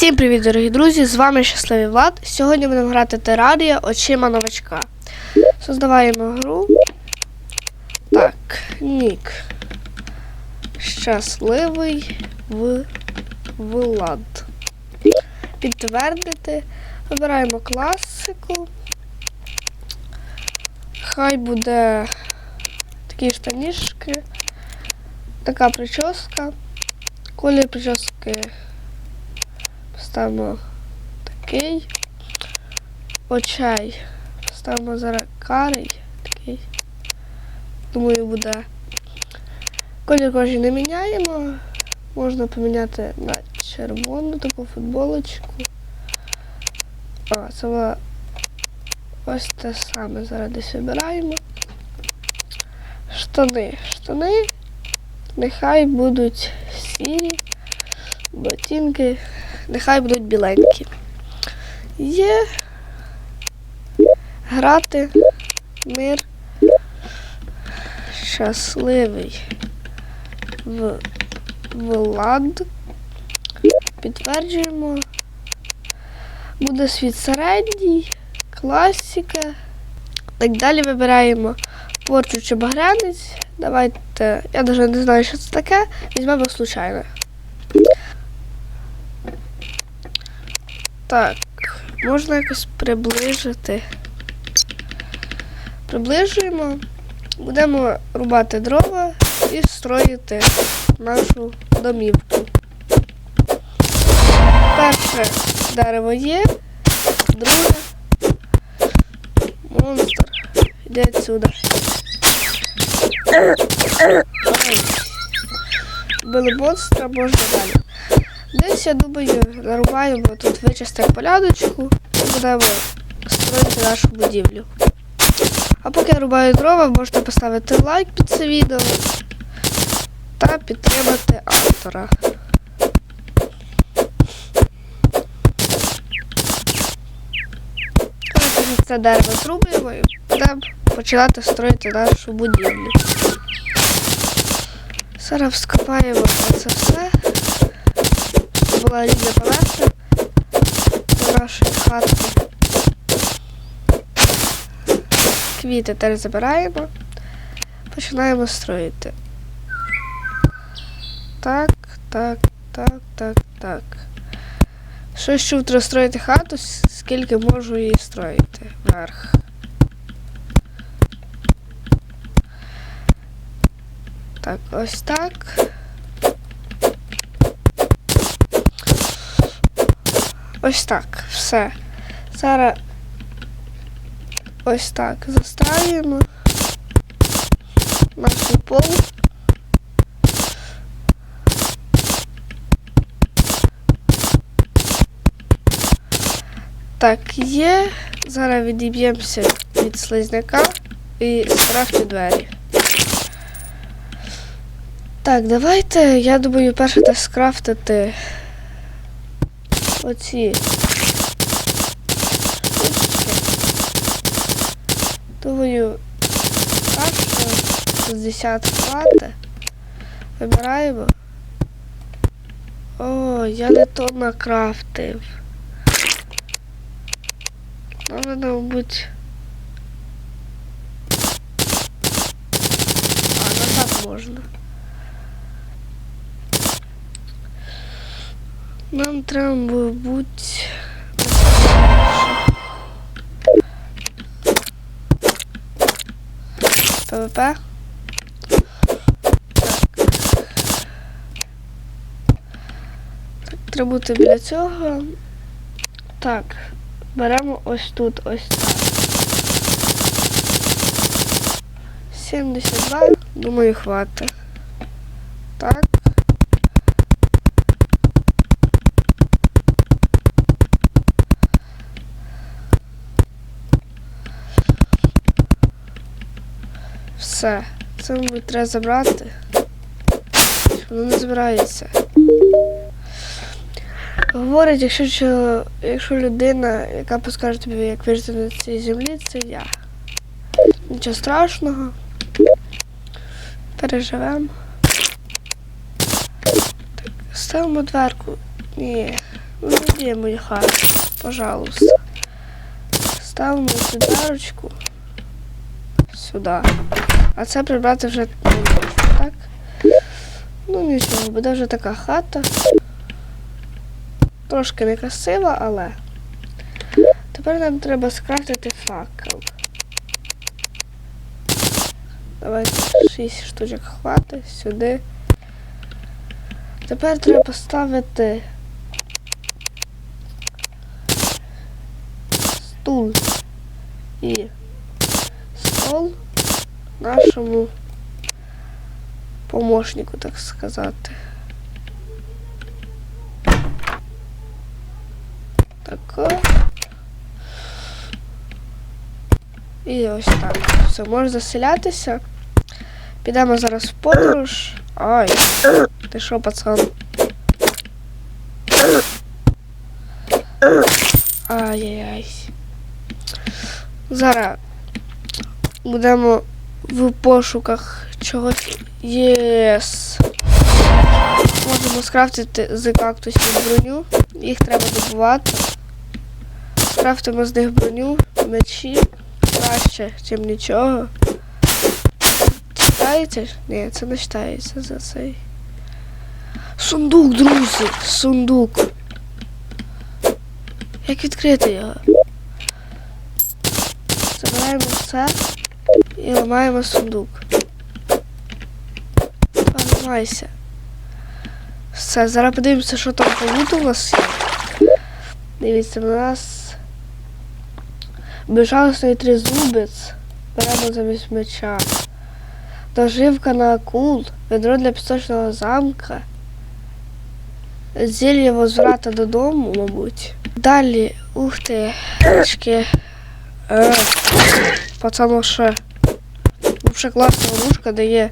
Всім привіт, дорогі друзі! З вами Щасливий Влад. Сьогодні будемо грати Терарія очима новачка. Создаваємо гру. Так, нік. Щасливий в Влад. Підтвердити. Вибираємо класику. Хай буде такі штанішки. Така прическа. Колір прически ставимо такий. Очей. Ставимо зараз карий. Такий. Думаю, буде. Колір кожі не міняємо. Можна поміняти на червону таку футболочку. А, це ось те саме. Зараз десь вибираємо. Штани. Штани нехай будуть сірі, ботинки нехай будуть біленькі. Є грати мир щасливий в Влад. Підтверджуємо. Буде світ середній, класика. Так далі вибираємо порчу чи багрянець. Давайте, я навіть не знаю, що це таке. Візьмемо случайно. Так, можна якось приближити. Приближуємо, будемо рубати дрова і строїти нашу домівку. Перше дерево є, друге монстр. Іди відсюди. Били монстра, можна далі. Десь, я думаю, нарубаємо тут вичистимо поляночку і будемо строїти нашу будівлю. А поки я рубаю дрова, можете поставити лайк під це відео та підтримати автора. Це дерево зрубуємо і будемо починати строїти нашу будівлю. Зараз вскопаємо це все була рідна поверхня до нашої хатки. Квіти теж забираємо. Починаємо строїти. Так, так, так, так, так. Щось чув треба строїти хату, скільки можу її строїти вверх. Так, ось так. Ось так, все. Зараз ось так застраюємо наш пол. Так, є. Зараз відіб'ємося від слизняка і скрафчу двері. Так, давайте, я думаю, перше теж скрафтити оці. Думаю, що 60 хвати. Вибираємо. О, я не то накрафтив. Треба, мабуть. А, назад можна. Нам треба, мабуть. ПВП. Так, треба бути біля цього. Так, беремо ось тут, ось так. 72, думаю, хватить. Так. Все. Це, треба забрати. Воно не збирається. Говорять, якщо, що- якщо людина, яка поскаже тобі, як вижити на цій землі, це я. Нічого страшного. Переживемо. Так, ставимо дверку. Ні. Ну, где мою? Пожалуйста. Ставимо цю сюдарочку. Сюди. А це прибрати вже так? Ну нічого, буде вже така хата. Трошки некрасива, але. Тепер нам треба скрафтити факел. Давайте 6 штучок хватить сюди. Тепер треба поставити стул і стол нашому помощнику, так сказати. Тако. І ось так. Все, може заселятися. Підемо зараз в подорож. Ай, ти що, пацан? Ай-яй-яй. Зараз будемо в пошуках чогось. Єс. Можемо скрафтити з кактусів броню. Їх треба добувати. Скрафтимо з них броню, мечі. Краще, ніж нічого. Читається? Ні, це не читається за цей. Сундук, друзі! Сундук. Як відкрити його? Забираємо все і ламаємо сундук. Ламайся. Все, зараз подивимося, що там по у нас є. Дивіться, у нас безжалісний тризубець. Беремо замість меча. Доживка на акул, ведро для пісочного замка. Зілля возврата додому, мабуть. Далі, ух ти, очки. Ну, класна ловушка дає.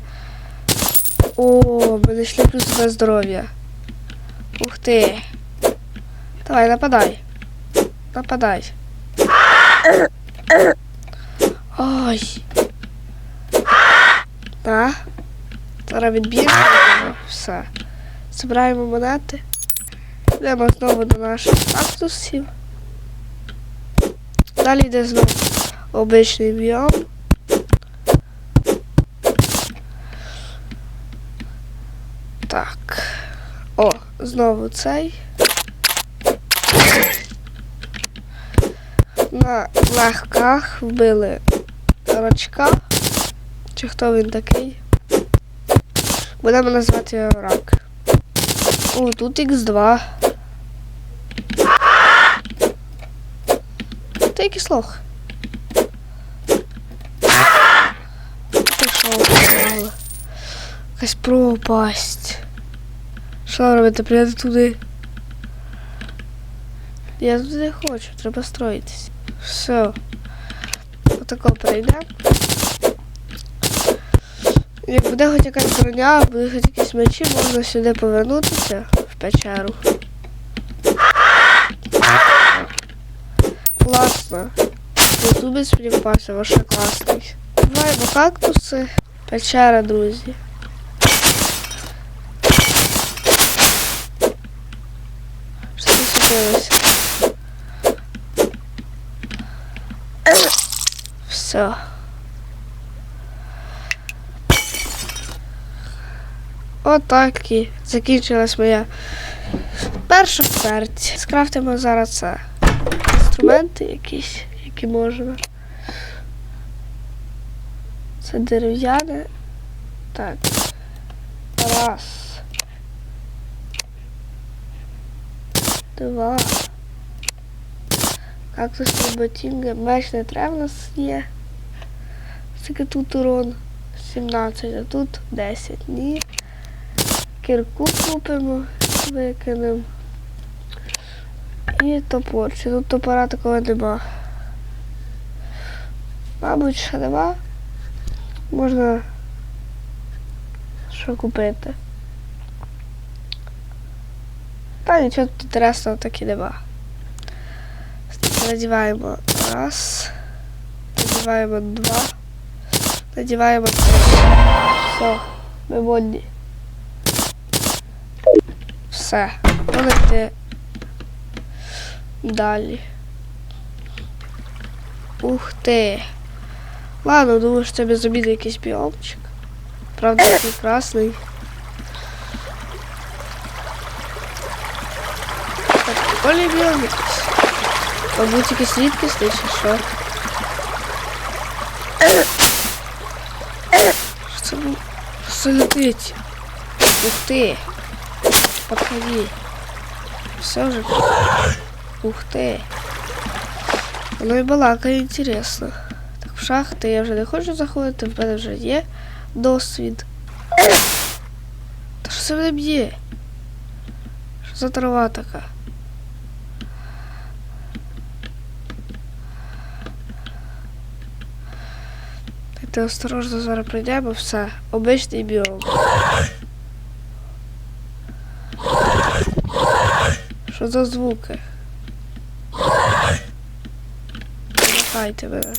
О, ми знайшли плюс на здоров'я. Ух ти. Давай, нападай. Нападай. Ой. Так. Зараз відб'ємо. Все. Збираємо монети. Йдемо знову до наших кактусів. Далі йде знову обичний біом. Так. О, знову цей. На легках вбили рачка. Чи хто він такий? Будемо назвати його рак. О, тут Х2. Та якийсь лох. Впала? Якась пропасть. Що робити? Прийти туди. Я туди хочу, треба строїтись. Все. Отако прийдемо. Як буде хоч якась броня, буде хоч якісь мечі, можна сюди повернутися в печеру. Класно. Ютубець мені попався, ваш класний. Маємо кактуси. Печера, друзі. Случилось? Все. Отак і закінчилась моя перша смерть. Скрафтимо зараз це. Інструменти якісь, які можна. Це дерев'яне. Так. Раз. Два. Кактусні ботинки. Меч не треба в нас є. Скільки тут урон? 17, а тут 10. Ні. Кірку купимо, викинемо. І топор. Чи тут топора такого нема? Мабуть, ще нема. Можна що купити. Та нічого тут інтересного так і нема. Надіваємо раз. Надіваємо два. Надіваємо три. Все, ми модні. Все. Можете Далі. Ух ти. Ладно, думаю, що це безобідний якийсь біомчик. Правда, такий Так, прикольний біом якийсь. Мабуть, якийсь рідкісний чи що. Що це було? Що це летить? Ух ти. Подходи. Все вже. Ух ти. Воно і балакає інтересно. Так, в шахти я вже не хочу заходити, в мене вже є досвід. Та що це мене б'є? Що за трава така? Ти осторожно зараз прийдемо, все. Обичний біом. Що за звуки? Нехайте мене.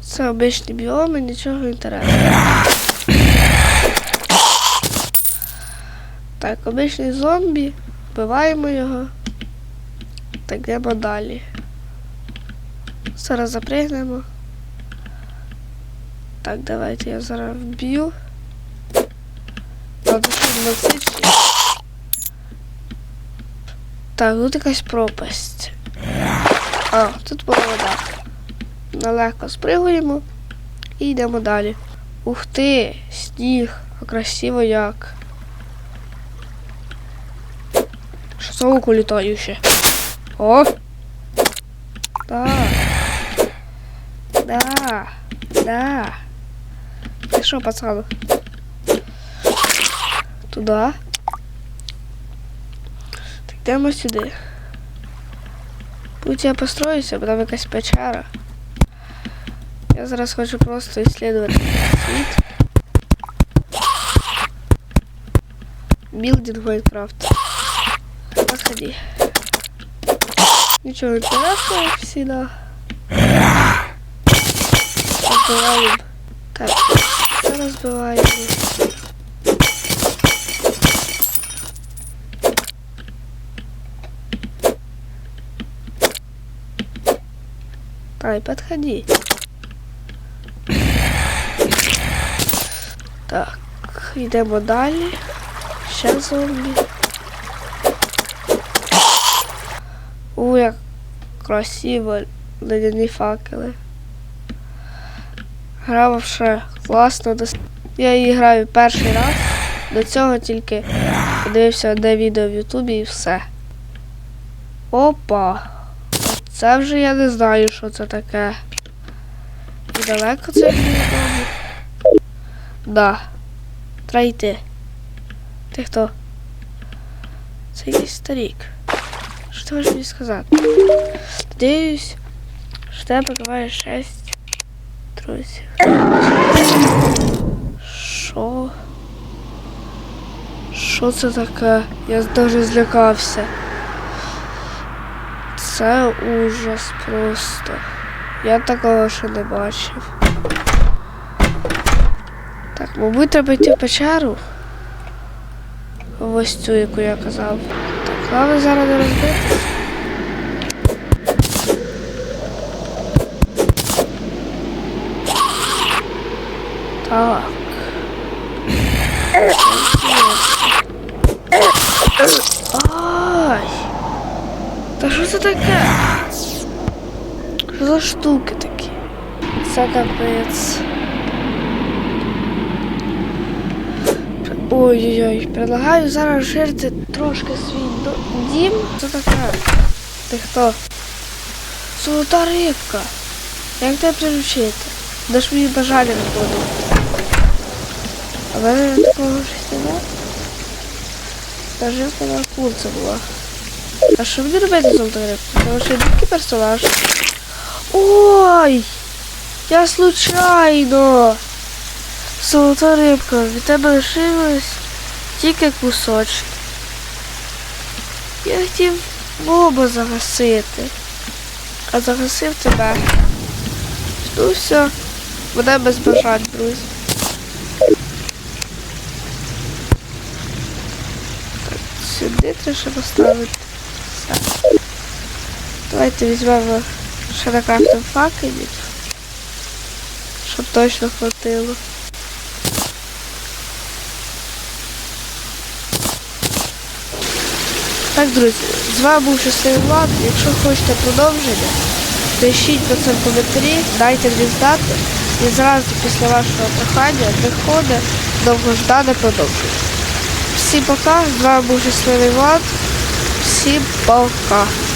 Це обичний біом і нічого інтересного. Так, обичний зомбі. Вбиваємо його. Так, йдемо далі. Зараз запригнемо. Так, давайте я зараз вб'ю. Ладно, що 20. Так, тут якась пропасть. А, тут була вода. Нелегко спригуємо і йдемо далі. Ух ти, сніг, красиво як. Що за око літаюче? О! Да. Да. Да. Ти що, пацан? Туди. Так йдемо сюди. Будь я построюся, бо там якась печера. Я зараз хочу просто исследовать світ. Билдинг Майнкрафт. Подходи. Ничего интересного всегда. Разбиваем. Так, разбиваем? Ай, подходи. Так, йдемо далі. Ще зомбі. У, як красиво ледяні факели. Гра вообще класно. Я її граю перший раз. До цього тільки подивився одне відео в Ютубі і все. Опа! Це вже я не знаю, що це таке. І далеко це від дому? Да. Треба йти. Ти хто? Це якийсь старік. Що ти можеш мені сказати? Надіюсь, що тебе буває шесть друзів. Що? Що це таке? Я дуже злякався. Це ужас просто. Я такого ще не бачив. Так, мабуть, треба йти в печеру. Ось цю, яку я казав. Так, головне зараз не розбитися. Так. це таке? Що за штуки такі? Це капець. Ой-ой-ой, предлагаю зараз розширити трошки свій до- дім. Що таке? Ти хто? Золота рибка. Як тебе приручити? Де ж мені бажання виходить? А в мене такого щось немає? Даже в мене курця була. А що мені робити з золотою рибкою? Тому що який персонаж. Ой! Я случайно! Золота рибка, від тебе лишилось тільки кусочки. Я хотів моба загасити, а загасив тебе. Ну все, буде без бажань, друзі. Так, сюди треба поставити. Все. Давайте візьмемо ще на карту факелів. Щоб точно хватило. Так, друзі, з вами був щасливий Влад. Якщо хочете продовження, пишіть про це в коментарі, дайте мені знати. І зразу після вашого прохання приходить довгождане продовження. Всім пока, з вами був щасливий Влад. Всім пока.